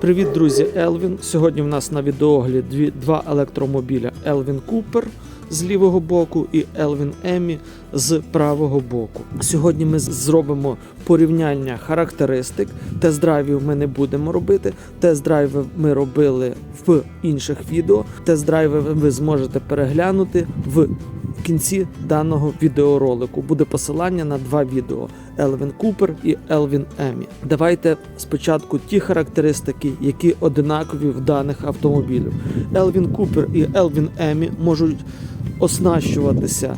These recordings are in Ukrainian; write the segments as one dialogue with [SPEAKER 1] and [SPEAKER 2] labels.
[SPEAKER 1] Привіт, друзі! Елвін. Сьогодні в нас на відеогляді два електромобіля Елвін Купер з лівого боку і Елвін Емі з правого боку. Сьогодні ми зробимо порівняння характеристик. Тест-драйвів ми не будемо робити. Тест-драйви ми робили в інших відео. Тест-драйви ви зможете переглянути в кінці даного відеоролику. Буде посилання на два відео: Елвін Купер і Елвін Емі. Давайте спочатку ті характеристики, які одинакові в даних автомобілів. Елвін Купер і Елвін Емі можуть оснащуватися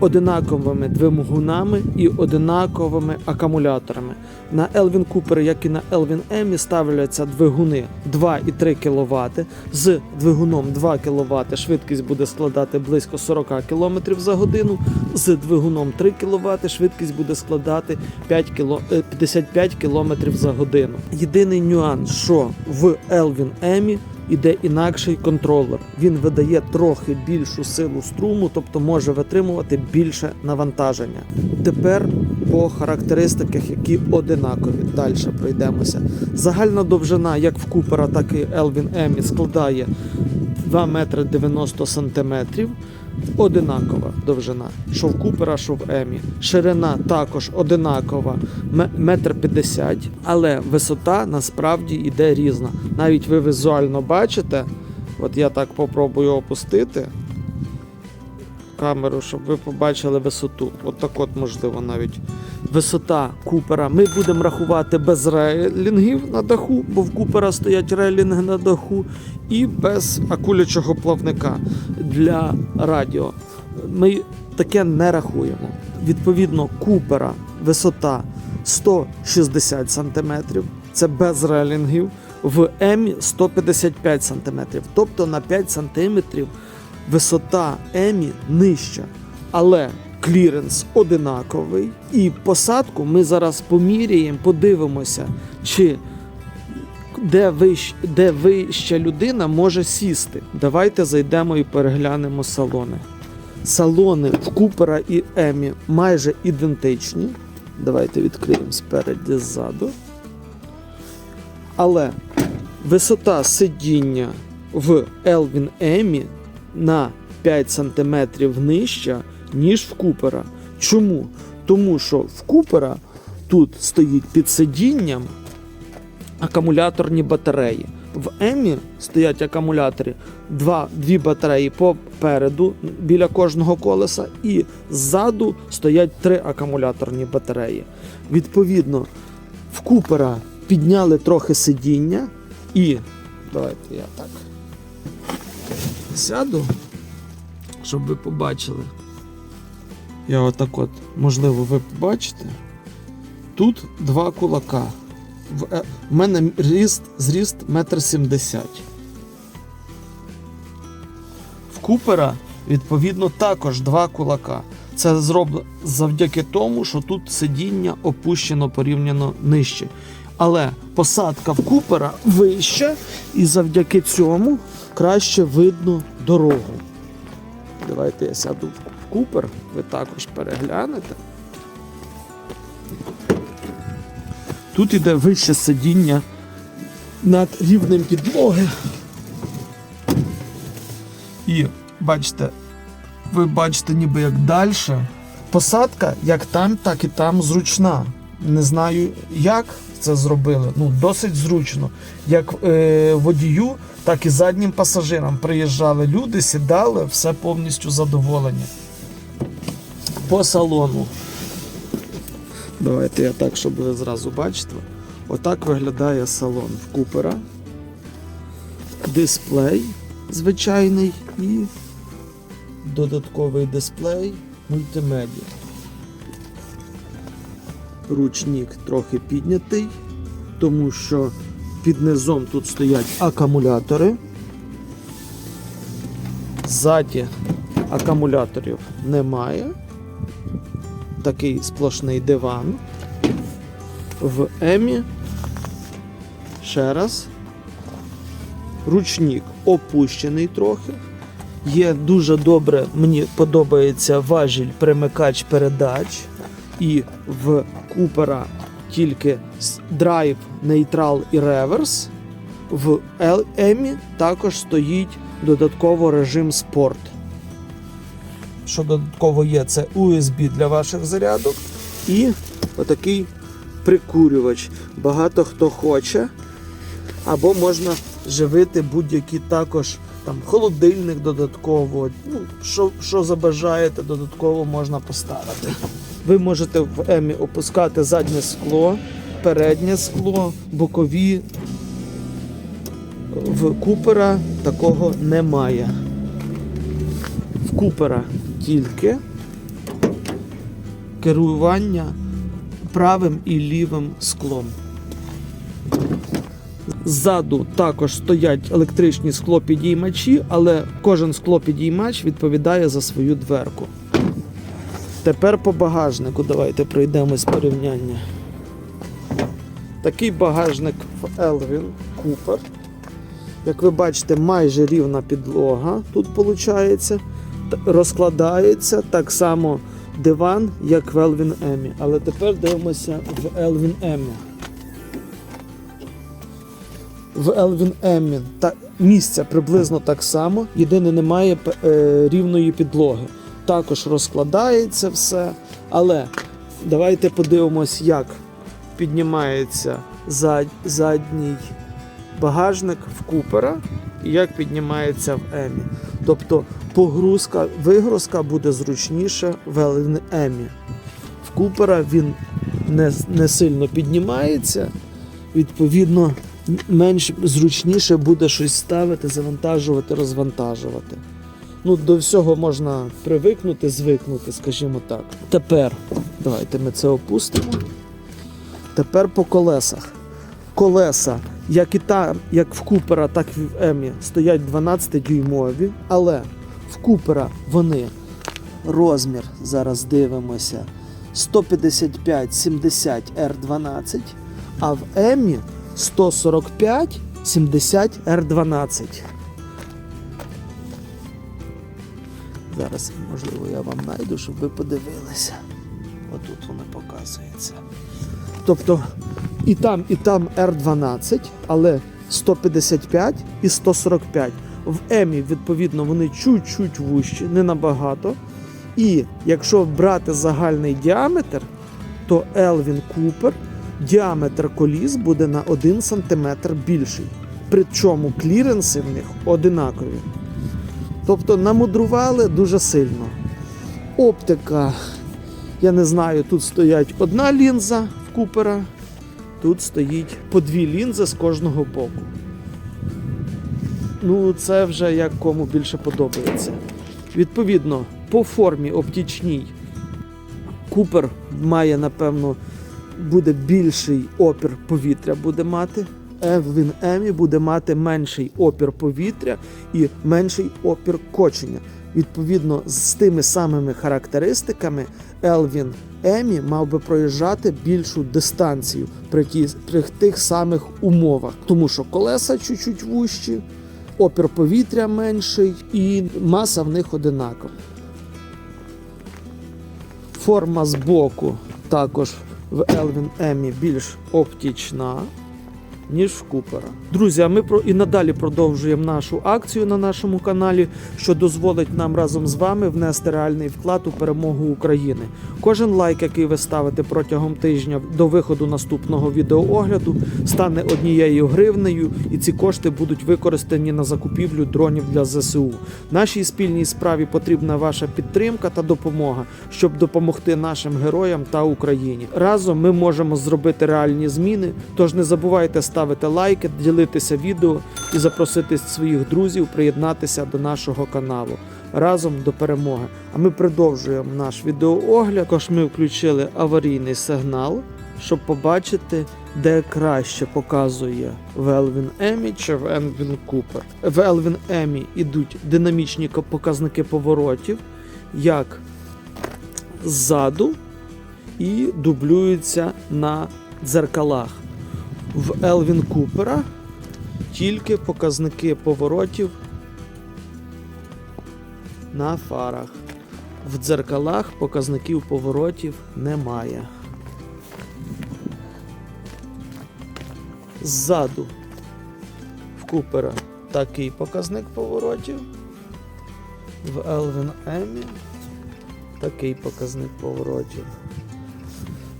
[SPEAKER 1] одинаковими двигунами і одинаковими акумуляторами. На Елвін Купер, як і на Елвін Емі, ставляться двигуни 2,3 кВт. З двигуном 2 кВт швидкість буде складати близько 40 км за годину. З двигуном 3 кВт швидкість буде складати 5 кіло- е, 55 км за годину. Єдиний нюанс, що в Елвін Емі іде інакший контролер. Він видає трохи більшу силу струму, тобто може витримувати більше навантаження. Тепер по характеристиках, які одинакові. Далі пройдемося. Загальна довжина, як в Купера, так і Елвін Емі, складає 2 метри 90 сантиметрів. Одинакова довжина, що в Купера, що в Емі. Ширина також одинакова, ме- метр п'ятдесят, але висота насправді йде різна. Навіть ви візуально бачите, от я так попробую опустити камеру, щоб ви побачили висоту. От так от, можливо, навіть висота Купера. Ми будемо рахувати без рейлінгів на даху, бо в Купера стоять рейлінги на даху, і без акулячого плавника для радіо. Ми таке не рахуємо. Відповідно, Купера висота 160 см, це без рейлінгів. В Емі 155 см, тобто на 5 см висота Емі нижча, але кліренс одинаковий. І посадку ми зараз поміряємо, подивимося, чи де, вищ, де вища людина може сісти. Давайте зайдемо і переглянемо салони. Салони в Купера і Емі майже ідентичні. Давайте відкриємо спереді ззаду. Але висота сидіння в Елвін Емі на 5 см нижча, ніж в Купера. Чому? Тому що в Купера тут стоїть під сидінням акумуляторні батареї. В Емі стоять акумулятори, два, дві батареї попереду біля кожного колеса, і ззаду стоять три акумуляторні батареї. Відповідно, в Купера підняли трохи сидіння, і давайте я так сяду, щоб ви побачили. Я отак от, можливо, ви побачите. Тут два кулака. В, е, мене ріст, зріст метр сімдесят. В Купера, відповідно, також два кулака. Це зроблено завдяки тому, що тут сидіння опущено порівняно нижче. Але посадка в Купера вища, і завдяки цьому краще видно дорогу. Давайте я сяду в ви також переглянете. Тут іде вище сидіння над рівнем підлоги. І бачите, ви бачите ніби як далі. Посадка як там, так і там зручна. Не знаю, як це зробили. Ну, досить зручно. Як е, водію, так і заднім пасажирам приїжджали люди, сідали, все повністю задоволені. По салону. Давайте я так, щоб ви зразу бачите. Отак виглядає салон в Купера. Дисплей звичайний і додатковий дисплей мультимедіа. Ручник трохи піднятий, тому що під низом тут стоять акумулятори. Ззаді акумуляторів немає. Такий сплошний диван. В Емі. Ще раз. Ручник опущений трохи. Є дуже добре, мені подобається важіль примикач передач. І в Купера тільки драйв, нейтрал і реверс. В Емі також стоїть додатково режим спорт. Що додатково є, це USB для ваших зарядок і отакий прикурювач. Багато хто хоче. Або можна живити будь-які також там холодильник додатково. Ну, що, що забажаєте, додатково можна поставити. Ви можете в Емі опускати заднє скло, переднє скло, бокові. В Купера такого немає. В Купера тільки керування правим і лівим склом. Ззаду також стоять електричні склопідіймачі, але кожен склопідіймач відповідає за свою дверку. Тепер по багажнику давайте пройдемось порівняння. Такий багажник в Elvin Cooper. Як ви бачите, майже рівна підлога тут виходить. Розкладається так само диван, як в Elvin Emmy. Але тепер дивимося в Elvin Emmy. В Emmy та місця приблизно так само, єдине немає е, рівної підлоги. Також розкладається все. Але давайте подивимось, як піднімається зад, задній багажник в Купера і як піднімається в Емі. Тобто погрузка, вигрузка буде зручніше в Emmy. В Купера він не, не сильно піднімається, відповідно менш зручніше буде щось ставити, завантажувати, розвантажувати. Ну, до всього можна привикнути, звикнути, скажімо так. Тепер, давайте ми це опустимо. Тепер по колесах. Колеса, як і там, як в Купера, так і в Емі, стоять 12-дюймові, але в Купера вони розмір, зараз дивимося, 155-70 R12, а в Емі 145 70 R12. Зараз, можливо, я вам знайду, щоб ви подивилися. Отут воно показується. Тобто і там, і там R12, але 155 і 145. В Емі, відповідно, вони чуть-чуть вущі, не набагато. І якщо брати загальний діаметр, то Elvin Cooper діаметр коліс буде на 1 см більший. Причому кліренси в них одинакові. Тобто намудрували дуже сильно. Оптика, я не знаю, тут стоять одна лінза в Купера, тут стоїть по дві лінзи з кожного боку. Ну, це вже як кому більше подобається. Відповідно, по формі оптичній Купер має, напевно, буде більший опір повітря буде мати. Евін Емі буде мати менший опір повітря і менший опір кочення. Відповідно, з тими самими характеристиками Елвін Емі мав би проїжджати більшу дистанцію при, ті, при тих самих умовах, тому що колеса чуть-чуть вущі, опір повітря менший і маса в них одинакова. Форма з боку також в Elvin Emmy більш оптічна, ніж в Купера. Друзі, а ми про і надалі продовжуємо нашу акцію на нашому каналі, що дозволить нам разом з вами внести реальний вклад у перемогу України. Кожен лайк, який ви ставите протягом тижня до виходу наступного відеоогляду, стане однією гривнею, і ці кошти будуть використані на закупівлю дронів для ЗСУ. Нашій спільній справі потрібна ваша підтримка та допомога, щоб допомогти нашим героям та Україні. Разом ми можемо зробити реальні зміни. Тож не забувайте ставити лайки, ділитися відео і запросити своїх друзів приєднатися до нашого каналу. Разом до перемоги. А ми продовжуємо наш відеоогляд. Також ми включили аварійний сигнал, щоб побачити, де краще показує в Elvin Emmy чи в Elvin Cooper. В Elvin Emmy йдуть динамічні показники поворотів, як ззаду, і дублюються на дзеркалах. В Elvin Cooper тільки показники поворотів на фарах. В дзеркалах показників поворотів немає. Ззаду В Купера такий показник поворотів. В Elvin Емі такий показник поворотів.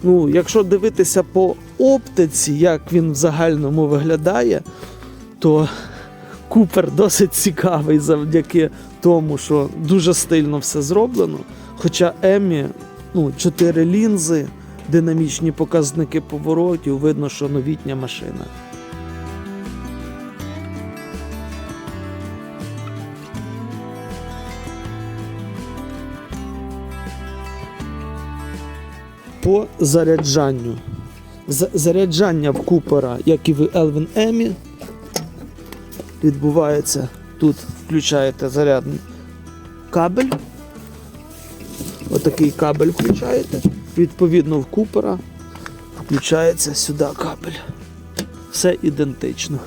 [SPEAKER 1] Ну, якщо дивитися по оптиці, як він в загальному виглядає, то Купер досить цікавий завдяки тому, що дуже стильно все зроблено. Хоча Емі, ну, 4 лінзи, динамічні показники поворотів, видно, що новітня машина. По заряджанню. Заряджання в Купера, як і в Elvin Емі, відбувається тут включаєте зарядний кабель. Отакий кабель включаєте. Відповідно, в Купера включається сюди кабель. Все ідентично.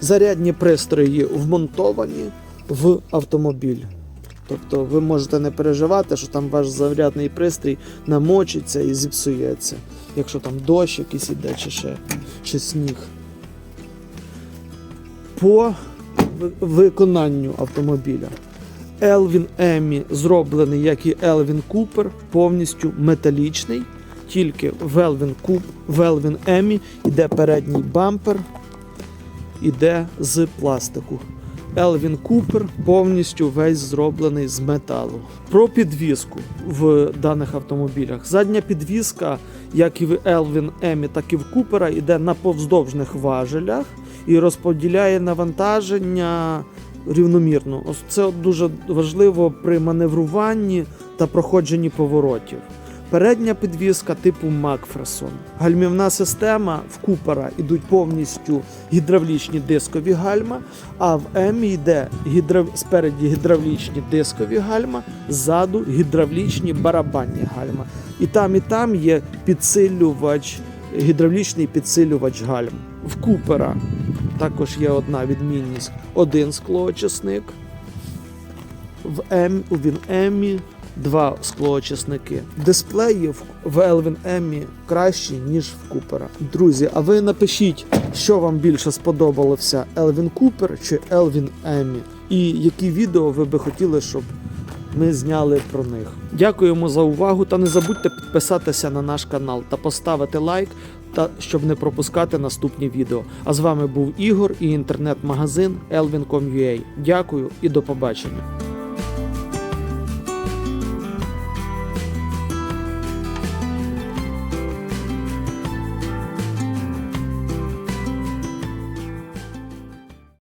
[SPEAKER 1] Зарядні пристрої вмонтовані в автомобіль. Тобто ви можете не переживати, що там ваш зарядний пристрій намочиться і зіпсується, якщо там дощ якийсь іде чи ще чи сніг. По виконанню автомобіля. Elvin Емі зроблений, як і Elvin Cooper, повністю металічний. Тільки в Elvin, Coop, в Elvin Емі йде передній бампер, іде з пластику. Elvin Cooper повністю весь зроблений з металу. Про підвізку в даних автомобілях. Задня підвізка, як і в Elvin Емі, так і в Купера, йде на повздовжних важелях і розподіляє навантаження рівномірно. Це дуже важливо при маневруванні та проходженні поворотів. Передня підвізка типу Макферсон. Гальмівна система в Купера йдуть повністю гідравлічні дискові гальма, а в Емі йде гідра... спереді гідравлічні дискові гальма, ззаду гідравлічні барабанні гальма. І там, і там є підсилювач, гідравлічний підсилювач гальм. В Купера також є одна відмінність: один склоочисник. В М, у Він Емі два склоочисники. Дисплеї в- Elvin Емі кращі, ніж в Купера. Друзі, а ви напишіть, що вам більше сподобалося: Elvin Cooper чи Elvin Емі? І які відео ви би хотіли, щоб ми зняли про них. Дякуємо за увагу та не забудьте підписатися на наш канал та поставити лайк, та щоб не пропускати наступні відео. А з вами був Ігор і інтернет-магазин Elvin.com.ua. Дякую і до побачення.